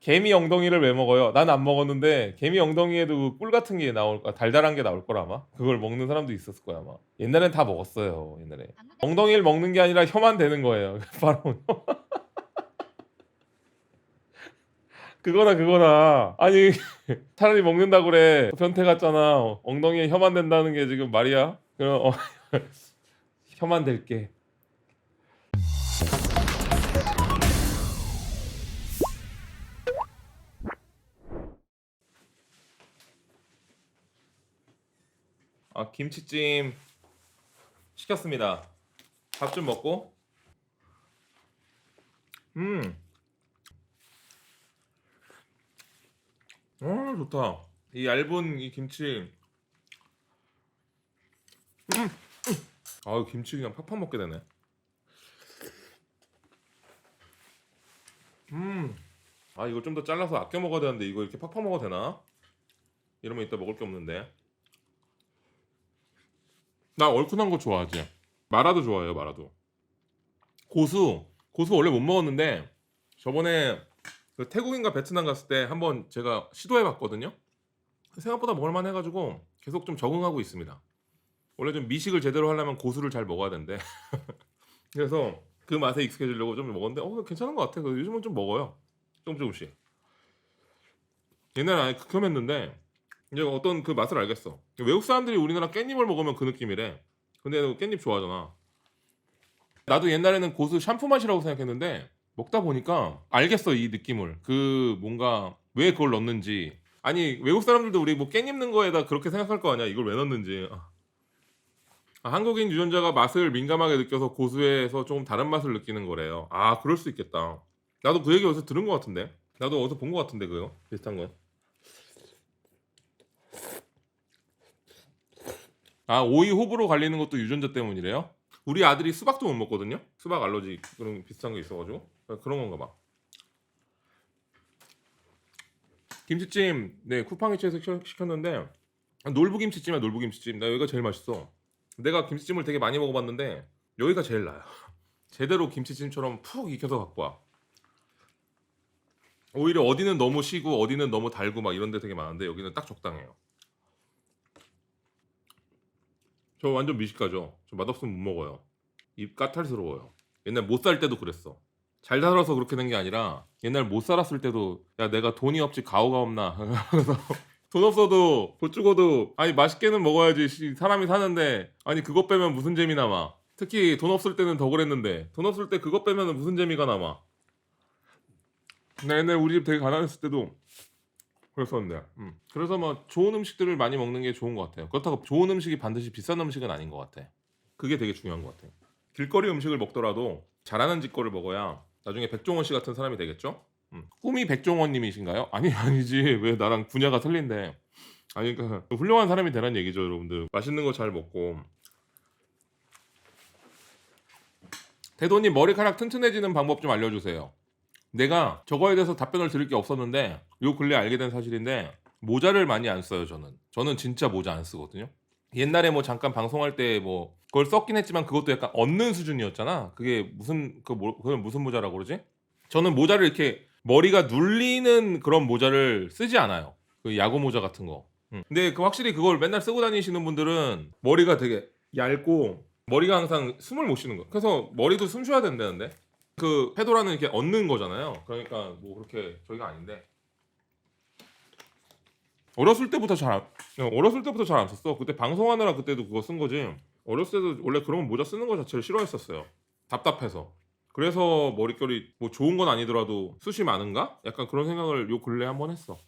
개미 엉덩이를 왜 먹어요? 난 안 먹었는데 개미 엉덩이에도 그꿀 같은 게 나올 거 달달한 게 나올 거라 아마? 그걸 먹는 사람도 있었을 거야 아마. 옛날엔 다 먹었어요 옛날에. 엉덩이를 먹는 게 아니라 혀만 되는 거예요 바로. 그거나 그거나. 아니 차라리 먹는다 그래. 변태 같잖아. 엉덩이에 혀만 된다는 게 지금 말이야. 그럼 어, 혀만 될게 아 김치찜 시켰습니다 밥 좀 먹고 음 어, 좋다. 이 얇은 이 김치. 음, 음. 아유, 김치 그냥 팍팍 먹게 되네. 음. 아, 이거 좀 더 잘라서 아껴 먹어야 되는데 이거 이렇게 팍팍 먹어도 되나? 이러면 이따 먹을 게 없는데. 나 얼큰한 거 좋아하지. 마라도 좋아해요, 마라도. 고수. 고수 원래 못 먹었는데 저번에 그 태국인가 베트남 갔을 때 한번 제가 시도해 봤거든요. 생각보다 먹을만 해가지고 계속 좀 적응하고 있습니다. 원래 좀 미식을 제대로 하려면 고수를 잘 먹어야 된대. 그래서 그 맛에 익숙해지려고 좀 먹었는데 어 괜찮은 것 같아. 그래서 요즘은 좀 먹어요. 조금 조금씩. 옛날에 아예 극혐했는데 이제 어떤 그 맛을 알겠어. 외국 사람들이 우리나라 깻잎을 먹으면 그 느낌이래. 근데 너 깻잎 좋아하잖아. 나도 옛날에는 고수 샴푸 맛이라고 생각했는데 먹다 보니까 알겠어 이 느낌을. 그 뭔가 왜 그걸 넣는지. 아니 외국 사람들도 우리 뭐 깻잎 넣는 거에다 그렇게 생각할 거 아니야? 이걸 왜 넣는지. 아, 한국인 유전자가 맛을 민감하게 느껴서 고수에서 조금 다른 맛을 느끼는 거래요. 아 그럴 수 있겠다. 나도 그 얘기 어디서 들은 것 같은데? 나도 어디서 본 것 같은데 그거? 비슷한 거 아, 오이 호불호 갈리는 것도 유전자 때문이래요? 우리 아들이 수박도 못 먹거든요. 수박 알러지 그런 비슷한 거 있어가지고 그런 건가 봐. 김치찜 네 쿠팡이츠에서 시켰는데 아, 놀부 김치찜이야 놀부 김치찜. 나 여기가 제일 맛있어. 내가 김치찜을 되게 많이 먹어봤는데 여기가 제일 나요. 제대로 김치찜처럼 푹 익혀서 갖고 와. 오히려 어디는 너무 시고 어디는 너무 달고 막 이런 데 되게 많은데 여기는 딱 적당해요. 저 완전 미식가죠. 저 맛없으면 못 먹어요. 입 까탈스러워요. 옛날 못 살 때도 그랬어. 잘 살아서 그렇게 된 게 아니라 옛날 못 살았을 때도 야 내가 돈이 없지 가오가 없나 그래서 돈 없어도 못 죽어도 아니 맛있게는 먹어야지 씨, 사람이 사는데 아니 그것 빼면 무슨 재미 남아 특히 돈 없을 때는 더 그랬는데 돈 없을 때 그것 빼면 무슨 재미가 남아 나 옛날 우리 집 되게 가난했을 때도 그랬었는데. 음. 그래서 뭐 좋은 음식들을 많이 먹는 게 좋은 것 같아요. 그렇다고 좋은 음식이 반드시 비싼 음식은 아닌 것 같아. 그게 되게 중요한 것 같아요. 길거리 음식을 먹더라도 잘하는 집 거를 먹어야 나중에 백종원 씨 같은 사람이 되겠죠? 음. 꿈이 백종원님이신가요? 아니 아니지. 왜 나랑 분야가 틀린데. 아니 그러니까 훌륭한 사람이 되라는 얘기죠 여러분들. 맛있는 거 잘 먹고. 대도님 머리카락 튼튼해지는 방법 좀 알려주세요 내가 저거에 대해서 답변을 드릴 게 없었는데 요 근래 알게 된 사실인데 모자를 많이 안 써요 저는. 저는 진짜 모자 안 쓰거든요. 옛날에 뭐 잠깐 방송할 때 뭐 그걸 썼긴 했지만 그것도 약간 얻는 수준이었잖아. 그게 무슨 그 뭐, 그건 무슨 모자라고 그러지? 저는 모자를 이렇게 머리가 눌리는 그런 모자를 쓰지 않아요. 그 야구 모자 같은 거. 음. 근데 그 확실히 그걸 맨날 쓰고 다니시는 분들은 머리가 되게 얇고 머리가 항상 숨을 못 쉬는 거 그래서 머리도 숨 쉬어야 된다는데 그 페도라는 이렇게 얻는 거잖아요. 그러니까 뭐 그렇게 저희가 아닌데 어렸을 때부터 잘 안, 어렸을 때부터 잘 안 썼어. 그때 방송하느라 그때도 그거 쓴 거지. 어렸을 때도 원래 그런 모자 쓰는 거 자체를 싫어했었어요. 답답해서. 그래서 머릿결이 뭐 좋은 건 아니더라도 숱이 많은가? 약간 그런 생각을 요 근래 한번 했어.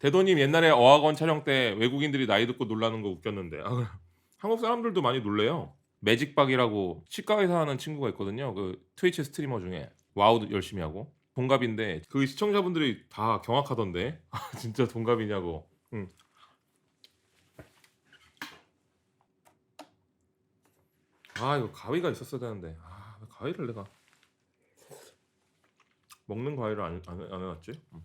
대도님 옛날에 어학원 촬영 때 외국인들이 나이 듣고 놀라는 거 웃겼는데 아, 한국 사람들도 많이 놀래요. 매직박이라고 치과에서 하는 친구가 있거든요. 그 트위치 스트리머 중에 와우 열심히 하고 동갑인데 그 시청자분들이 다 경악하던데 아, 진짜 동갑이냐고. 응. 아 이거 가위가 있었어야 되는데 아왜 가위를 내가 먹는 가위를 안, 안, 안 해놨지? 응.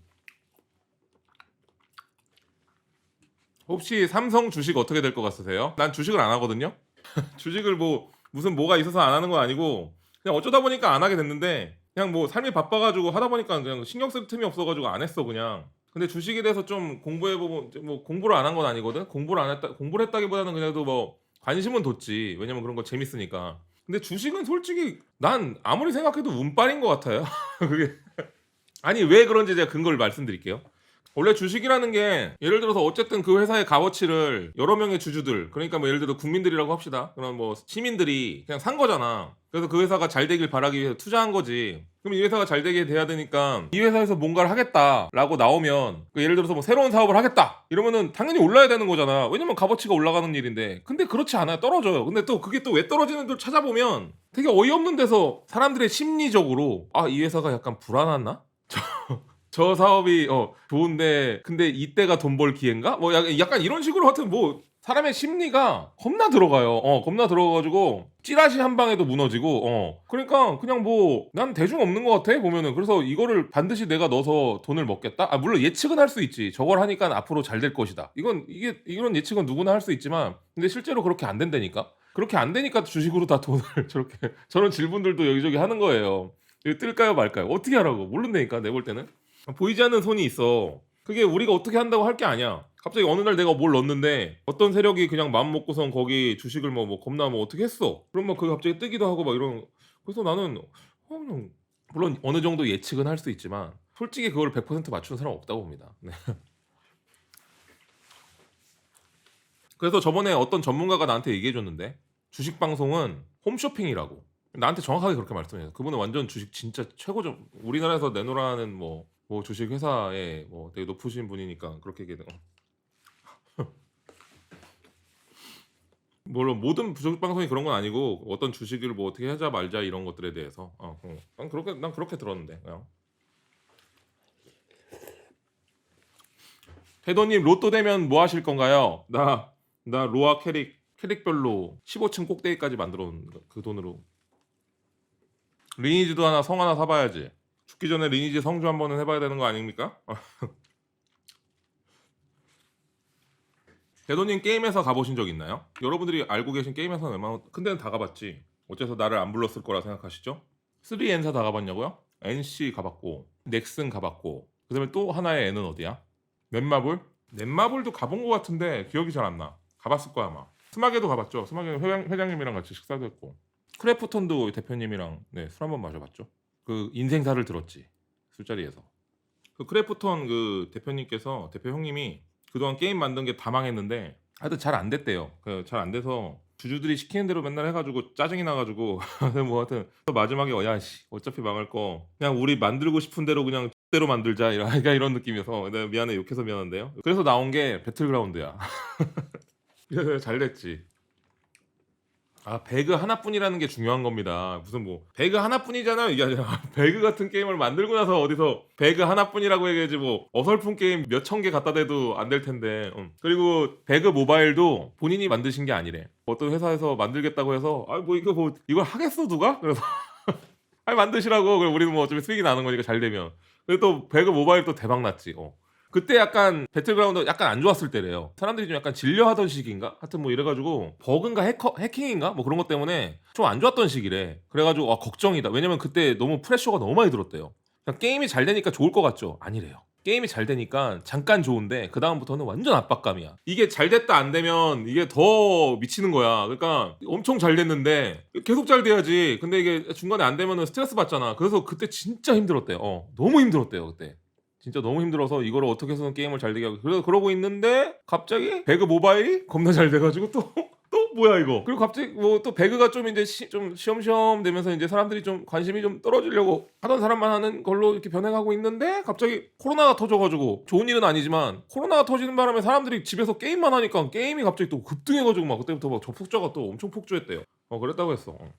혹시 삼성 주식 어떻게 될 것 같으세요? 난 주식을 안 하거든요. 주식을 뭐 무슨 뭐가 있어서 안 하는 건 아니고 그냥 어쩌다 보니까 안 하게 됐는데 그냥 뭐 삶이 바빠가지고 하다 보니까 그냥 신경 쓸 틈이 없어가지고 안 했어 그냥. 근데 주식에 대해서 좀 공부해보고 뭐 공부를 안 한 건 아니거든. 공부를 안 했다 공부를 했다기보다는 그냥도 뭐 관심은 뒀지. 왜냐면 그런 거 재밌으니까. 근데 주식은 솔직히 난 아무리 생각해도 운빨인 것 같아요. 그게 아니 왜 그런지 제가 근거를 말씀드릴게요. 원래 주식이라는 게 예를 들어서 어쨌든 그 회사의 값어치를 여러 명의 주주들 그러니까 뭐 예를 들어 국민들이라고 합시다. 그런 뭐 시민들이 그냥 산 거잖아. 그래서 그 회사가 잘 되길 바라기 위해서 투자한 거지. 그럼 이 회사가 잘 되게 돼야 되니까 이 회사에서 뭔가를 하겠다라고 나오면 그 예를 들어서 뭐 새로운 사업을 하겠다 이러면은 당연히 올라야 되는 거잖아. 왜냐면 값어치가 올라가는 일인데. 근데 그렇지 않아요. 떨어져요. 근데 또 그게 또 왜 떨어지는 줄 찾아보면 되게 어이없는 데서 사람들의 심리적으로 아 이 회사가 약간 불안하나 저 사업이 어 좋은데 근데 이때가 돈 벌 기회인가? 뭐 약간, 이런 식으로 하여튼 뭐 사람의 심리가 겁나 들어가요. 어 겁나 들어가가지고 찌라시 한 방에도 무너지고 어 그러니까 그냥 뭐 난 대중 없는 것 같아 보면은 그래서 이거를 반드시 내가 넣어서 돈을 먹겠다. 아 물론 예측은 할 수 있지. 저걸 하니까 앞으로 잘 될 것이다. 이건 이게 이런 예측은 누구나 할 수 있지만 근데 실제로 그렇게 안 된다니까. 그렇게 안 되니까 주식으로 다 돈을 저렇게 저런 질문들도 여기저기 하는 거예요. 이거 뜰까요 말까요? 어떻게 하라고? 모른다니까 내 볼 때는. 보이지 않는 손이 있어. 그게 우리가 어떻게 한다고 할 게 아니야. 갑자기 어느 날 내가 뭘 넣었는데 어떤 세력이 그냥 마음 먹고선 거기 주식을 뭐, 뭐 겁나 뭐 어떻게 했어. 그럼 막 그게 갑자기 뜨기도 하고 막 이런. 그래서 나는 어, 물론 어느 정도 예측은 할 수 있지만 솔직히 그걸 100% 맞추는 사람 은 없다고 봅니다. 네. 그래서 저번에 어떤 전문가가 나한테 얘기해 줬는데 주식 방송은 홈쇼핑이라고. 나한테 정확하게 그렇게 말씀해요. 그분은 완전 주식 진짜 최고죠. 우리나라에서 내놓으라는 뭐, 뭐 주식 회사에 뭐 되게 높으신 분이니까 그렇게 얘기해요. 물론 모든 주식 방송이 그런 건 아니고 어떤 주식을 뭐 어떻게 하자 말자 이런 것들에 대해서 어, 어. 난 그렇게 난 그렇게 들었는데 그냥. 태도님 로또 되면 뭐 하실 건가요? 나 나 로아 캐릭 캐릭별로 15층 꼭대기까지 만들어 놓은 거, 그 돈으로 리니지도 하나 성 하나 사봐야지. 죽기 전에 리니지 성주 한 번은 해봐야 되는 거 아닙니까? 대도님 게임에서 가보신 적 있나요? 여러분들이 알고 계신 게임에서 웬만한 큰 데는 다 가봤지. 어째서 나를 안 불렀을 거라 생각하시죠? 3N사 다 가봤냐고요? NC 가봤고 넥슨 가봤고 그 다음에 또 하나의 N은 어디야? 넷마블? 넷마블도 가본 것 같은데 기억이 잘 안 나. 가봤을 거야 아마. 스마게도 가봤죠. 스마게 회장, 회장님이랑 같이 식사도 했고 크래프톤도 대표님이랑 네, 술 한번 마셔봤죠. 그 인생사를 들었지 술자리에서. 그 크래프톤 그 대표님께서 대표 형님이 그동안 게임 만든 게 다 망했는데 하여튼 잘 안 됐대요. 그잘안 돼서 주주들이 시키는 대로 맨날 해가지고 짜증이 나가지고 뭐 하여튼 또 마지막에 어야씨 어차피 망할 거 그냥 우리 만들고 싶은 대로 그냥 대로 만들자 이런 이런 느낌이어서 미안해 욕해서 미안한데요. 그래서 나온 게 배틀그라운드야. 잘 됐지. 아 배그 하나뿐이라는 게 중요한 겁니다. 무슨 뭐 배그 하나뿐이잖아요 이게 아니라 배그 같은 게임을 만들고 나서 어디서 배그 하나뿐이라고 얘기하지 뭐 어설픈 게임 몇 천 개 갖다 대도 안 될 텐데. 음. 그리고 배그 모바일도 본인이 만드신 게 아니래. 어떤 회사에서 만들겠다고 해서 아 뭐 이거 뭐 이걸 하겠어 누가? 그래서 아니 만드시라고. 그럼 우리는 뭐 어차피 수익이 나는 거니까 잘 되면. 그리고 또 배그 모바일 또 대박 났지. 어. 그때 약간 배틀그라운드 약간 안 좋았을 때래요. 사람들이 좀 약간 질려하던 시기인가? 하여튼 뭐 이래가지고 버그인가 해커, 해킹인가? 뭐 그런 것 때문에 좀 안 좋았던 시기래. 그래가지고 아 걱정이다. 왜냐면 그때 너무 프레셔가 너무 많이 들었대요. 게임이 잘 되니까 좋을 것 같죠? 아니래요. 게임이 잘 되니까 잠깐 좋은데 그 다음부터는 완전 압박감이야. 이게 잘 됐다 안 되면 이게 더 미치는 거야. 그러니까 엄청 잘 됐는데 계속 잘 돼야지. 근데 이게 중간에 안 되면은 스트레스 받잖아. 그래서 그때 진짜 힘들었대요. 어, 너무 힘들었대요 그때. 진짜 너무 힘들어서 이거를 어떻게 해서는 게임을 잘 되게 하고 그래 그러고 있는데 갑자기 배그 모바일이 겁나 잘 돼가지고 또 또 뭐야 이거 그리고 갑자기 뭐 또 배그가 좀 이제 시, 좀 시험시험 되면서 이제 사람들이 좀 관심이 좀 떨어지려고 하던 사람만 하는 걸로 이렇게 변해가고 있는데 갑자기 코로나가 터져가지고 좋은 일은 아니지만 코로나가 터지는 바람에 사람들이 집에서 게임만 하니까 게임이 갑자기 또 급등해가지고 막 그때부터 막 접속자가 또 엄청 폭주했대요 어 그랬다고 했어 어.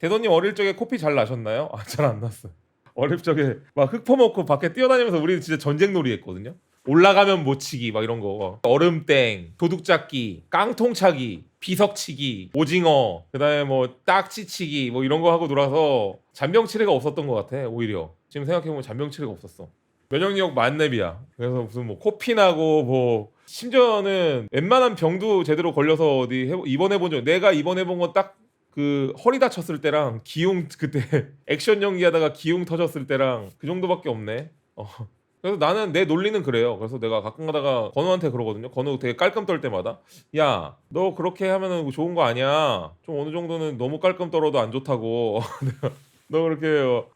대도님 어릴 적에 코피 잘 나셨나요? 아 잘 안 났어요 어릴 적에 막 흙 퍼먹고 밖에 뛰어다니면서 우리는 진짜 전쟁놀이 했거든요. 올라가면 못 치기 막 이런 거. 얼음땡 도둑 잡기 깡통 차기 비석 치기 오징어 그다음에 뭐 딱지 치기 뭐 이런 거 하고 놀아서 잔병치레가 없었던 것 같아 오히려. 지금 생각해보면 잔병치레가 없었어. 면역력 만렙이야. 그래서 무슨 뭐 코피 나고 뭐 심지어는 웬만한 병도 제대로 걸려서 어디 해, 입원해본 적 내가 입원해본 건 딱 그 허리 다쳤을 때랑 기웅 그때 액션 연기하다가 기웅 터졌을 때랑 그 정도밖에 없네. 어. 그래서 나는 내 논리는 그래요. 그래서 내가 가끔 가다가 건우한테 그러거든요. 건우 되게 깔끔 떨 때마다 야 너 그렇게 하면은 좋은 거 아니야. 좀 어느 정도는 너무 깔끔 떨어도 안 좋다고. 너 그렇게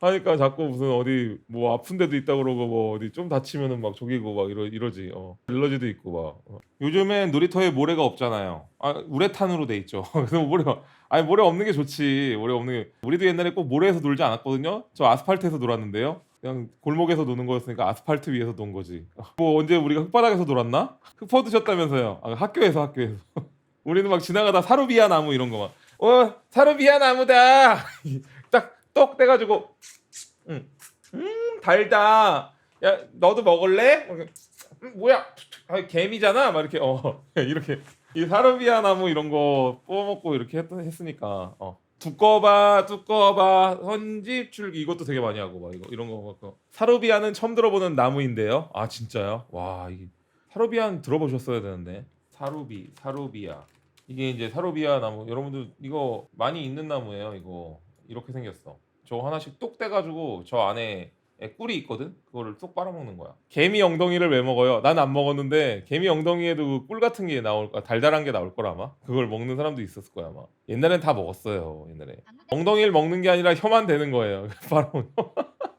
하니까 자꾸 무슨 어디 뭐 아픈 데도 있다 그러고 뭐 어디 좀 다치면은 막 저기고 막 이러 이러지. 어. 일러지도 있고 막. 어. 요즘엔 놀이터에 모래가 없잖아요. 아 우레탄으로 돼 있죠. 그래서 모래 아니 모래 없는 게 좋지. 모래 없는 게 우리도 옛날에 꼭 모래에서 놀지 않았거든요. 저 아스팔트에서 놀았는데요. 그냥 골목에서 노는 거였으니까 아스팔트 위에서 논 거지. 뭐 언제 우리가 흙바닥에서 놀았나? 흙 퍼드셨다면서요. 아, 학교에서 학교에서. 우리는 막 지나가다 사루비아 나무 이런 거 막. 어 사루비아 나무다. 딱똑 떼가지고 음, 음 달다. 야 너도 먹을래? 음, 뭐야? 아, 개미잖아. 막 이렇게 어 이렇게 이 사루비아 나무 이런 거 뽑아먹고 이렇게 했, 했으니까 어. 두꺼봐 두꺼봐 선집 줄기 이것도 되게 많이 하고 막 이거 이런 거 갖고 사루비아는 처음 들어보는 나무인데요. 아 진짜요? 와 이게 사루비아는 들어보셨어야 되는데 사루비 사루비아 이게 이제 사루비아 나무 여러분들 이거 많이 있는 나무예요. 이거 이렇게 생겼어. 저 하나씩 똑 떼가지고 저 안에 에, 꿀이 있거든. 그거를 쏙 빨아먹는 거야. 개미 엉덩이를 왜 먹어요? 난 안 먹었는데 개미 엉덩이에도 그꿀 같은 게 나올 거 달달한 게 나올 거라 아마. 그걸 먹는 사람도 있었을 거야 아마. 옛날엔 다 먹었어요. 옛날에. 엉덩이를 먹는 게 아니라 혀만 되는 거예요. 바로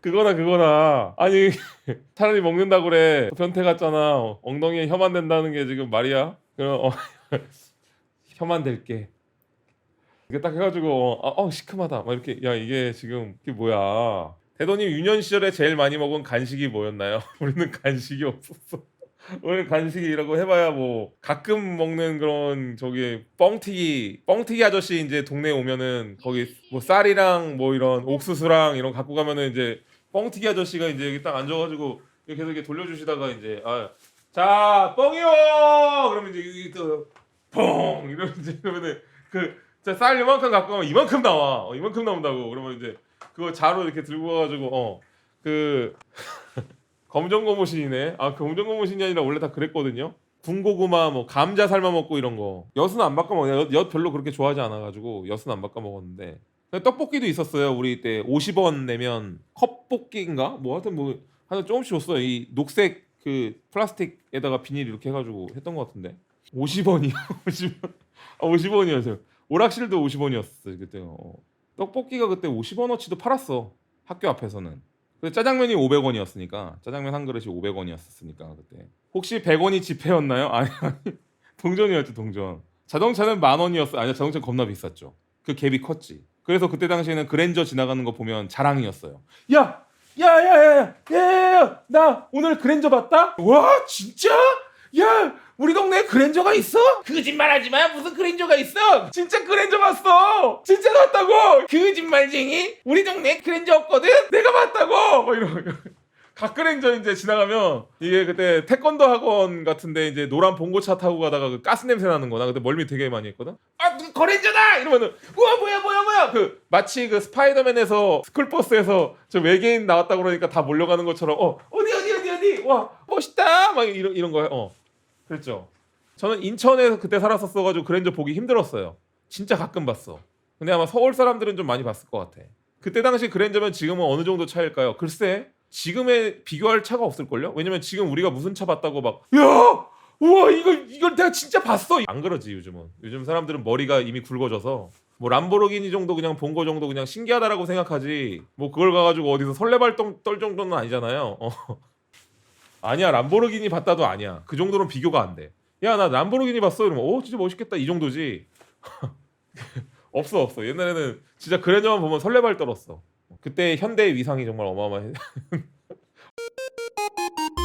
그거나 그거나 아니 차라리 먹는다 그래 변태 같잖아 엉덩이에 혀만 된다는 게 지금 말이야 그럼 어, 혀만 될게 이게 딱 해가지고 어, 어 시큼하다. 막 이렇게 야 이게 지금 이게 뭐야? 대도님 유년 시절에 제일 많이 먹은 간식이 뭐였나요? 우리는 간식이 없었어. 우리는 간식이라고 해봐야 뭐 가끔 먹는 그런 저기 뻥튀기 뻥튀기 아저씨 이제 동네 에 오면은 거기 뭐 쌀이랑 뭐 이런 옥수수랑 이런 갖고 가면은 이제 뻥튀기 아저씨가 이제 여기 딱 앉아가지고 이렇게 계속 이렇게 돌려주시다가 이제 아자 뻥이요! 그러면 이제 이게 또뻥! 이러면 이제 그러면은 그 쌀 이만큼 갖고 가면 이만큼 나와 어, 이만큼 나온다고 그러면 이제 그거 자로 이렇게 들고 가가지고 어 그 검정 고무신이네. 아 검정 고무신이 아니라 원래 다 그랬거든요. 군고구마, 뭐 감자 삶아 먹고 이런 거. 엿은 안 바꿔 먹어. 엿, 엿 별로 그렇게 좋아하지 않아가지고 엿은 안 바꿔 먹었는데. 떡볶이도 있었어요. 우리 때 50원 내면 컵볶이인가? 뭐 하여튼 뭐 하여튼 조금씩 줬어요. 이 녹색 그 플라스틱에다가 비닐 이렇게 해가지고 했던 것 같은데. 50원이요. 50원. 아 50원이었어요. 오락실도 50원이었어요 그때. 어. 떡볶이가 그때 50원어치도 팔았어. 학교 앞에서는. 근데 짜장면이 500원이었으니까 짜장면 한 그릇이 500원이었으니까 그때 혹시 100원이 지폐였나요? 아니 아니 동전이었죠 동전 자동차는 만 원이었어 아니야 자동차 겁나 비쌌죠 그 갭이 컸지 그래서 그때 당시에는 그랜저 지나가는 거 보면 자랑이었어요 야! 야야야야야야나 오늘 그랜저 봤다? 와 진짜? 야 우리 동네에 그랜저가 있어? 거짓말하지 마. 무슨 그랜저가 있어? 진짜 그랜저 봤어. 진짜 봤다고. 거짓말쟁이? 우리 동네에 그랜저 없거든? 내가 봤다고. 막 이러고 갓그랜저 이제 지나가면 이게 그때 태권도 학원 같은데 이제 노란 봉고차 타고 가다가 그 가스 냄새 나는 거나 그때 멀미 되게 많이 했거든? 아 누구 거랜저다! 이러면은 우와 뭐야 뭐야 뭐야! 그 마치 그 스파이더맨에서 스쿨버스에서 저 외계인 나왔다 그러니까 다 몰려가는 것처럼 어 어디 어디 어디 어디? 와 멋있다! 막 이런 이런 거예요 어 그랬죠. 저는 인천에서 그때 살았었어가지고 그랜저 보기 힘들었어요. 진짜 가끔 봤어. 근데 아마 서울 사람들은 좀 많이 봤을 것 같아. 그때 당시 그랜저면 지금은 어느 정도 차일까요? 글쎄, 지금에 비교할 차가 없을걸요? 왜냐면 지금 우리가 무슨 차 봤다고 막, 야! 우와, 이걸, 이걸 내가 진짜 봤어! 안 그러지, 요즘은. 요즘 사람들은 머리가 이미 굵어져서, 뭐, 람보르기니 정도 그냥 본 거 정도 그냥 신기하다라고 생각하지, 뭐, 그걸 가가지고 어디서 설레발 떨, 떨 정도는 아니잖아요. 어. 아니야 람보르기니 봤다도 아니야 그 정도는 비교가 안 돼. 야 나 람보르기니 봤어 이러면 오 진짜 멋있겠다 이 정도지. 없어 없어 옛날에는 진짜 그랜저만 보면 설레발 떨었어. 그때 현대의 위상이 정말 어마어마해.